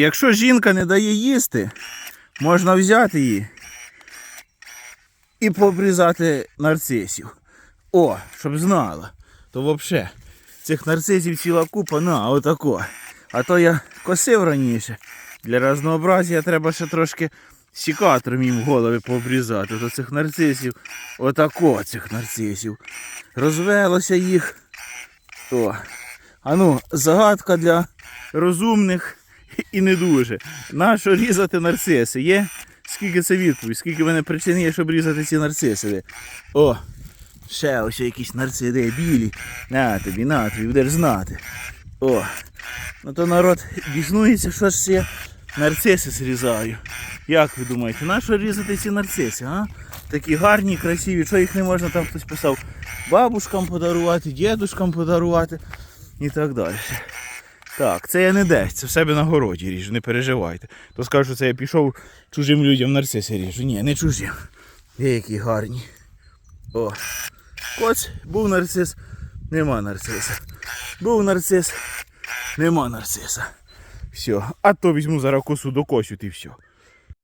якщо жінка не дає їсти, можна взяти її і пообрізати нарцисів. О, щоб знала. То взагалі, цих нарцисів ціла купа, на, отако. А то я косив раніше. Для разнообразія треба ще трошки сікатором їм голови пообрізати. То цих нарцисів, отако цих нарцисів. Розвелося їх. О. А ну, загадка для розумних і не дуже. Нащо різати нарциси? Є? Скільки це відповідь? Скільки мене причин є, щоб різати ці нарциси? О! Ще ось якісь нарциди білі. На тобі, на тобі, будеш знати. О! Ну то народ біснується, що ж я нарциси зрізаю. Як ви думаєте, нащо різати ці нарциси, а? Такі гарні, красиві, що їх не можна там хтось писав бабушкам подарувати, дідушкам подарувати і так далі. Так, це я не десь, це в себе на городі ріжу, не переживайте. То скажу, це я пішов чужим людям нарциси ріжу. Ні, не чужим. Які гарні. О. Коць, був нарцис, нема нарциса. Був нарцис, нема нарциса. Все. А то візьму зараз косу до косю і все.